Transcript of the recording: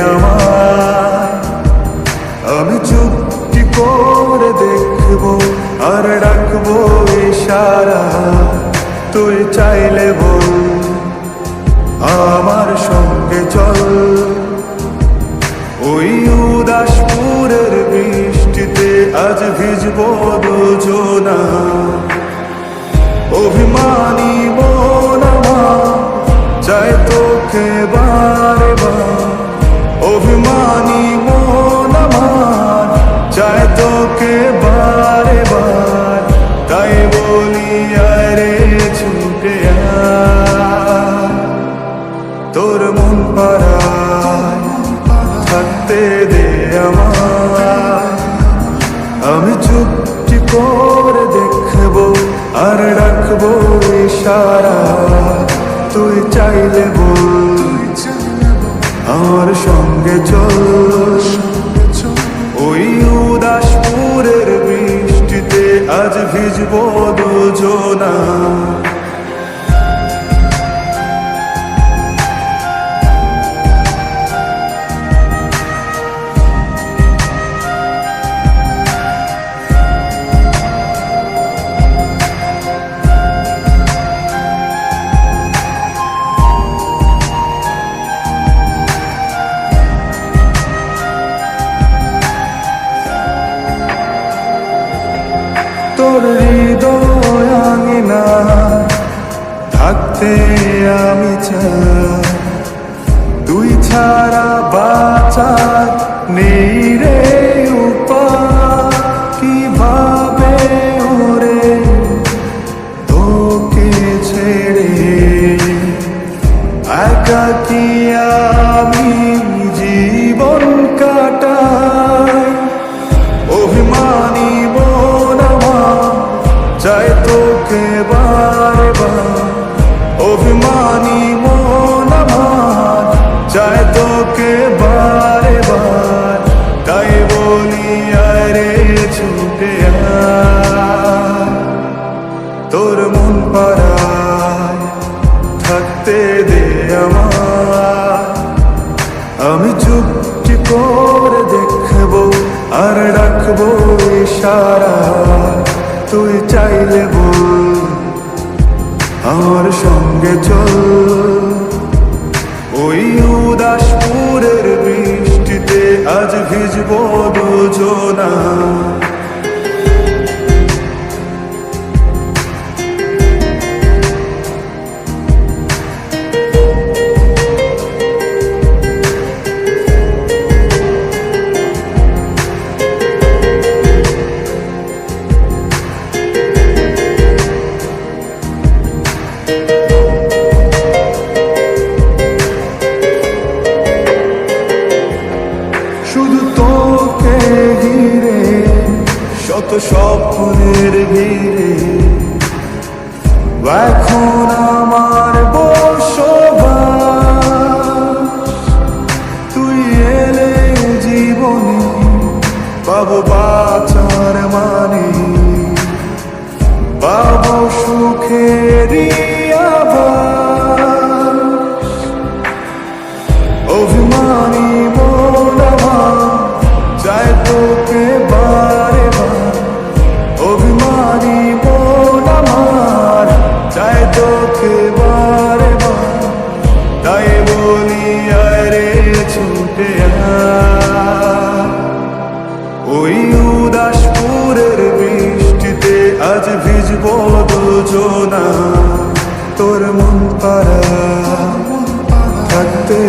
আমার। আমি চুপটি করে দেখব আর ডাকবো ইশারা। তুই চাইলে বল, আমার সঙ্গে চল। ওই উদাসপুরের বৃষ্টিতে আজ ভিজবো দুজনা। অভিমানী মন আমার, চাই তো আরে ছুটে তোর মন পাড়ায় থাকতে দে আমার আমি চুপটি করে দেখব আর রাখব ইশারা। তুই চাইলে বল, আমার সঙ্গে চল। আজ ভিজবো দুজনা। তোর হৃদয় আঙিনা থাকতে আমি চাই। তুই ছাড়া বাঁচার নেই রে উপায় কীভাবে ওরে তোকে ছেড়ে? একাকি চুপটি করে দেখব আর রাখব ইশারা। তুই চাইলে আমার সঙ্গে চল। ওই উদাসপুরের বৃষ্টিতে আজ ভিজবো দুজনা। তোকে ঘিরে শত স্বপ্নের ভিড়ে। এখন তোকে বারে বার, তাই বলি, আরে ছুটে। ওই উদাসপুরের বৃষ্টিতে আজ ভিজব দুজনা, তোর মন পারা থাকতে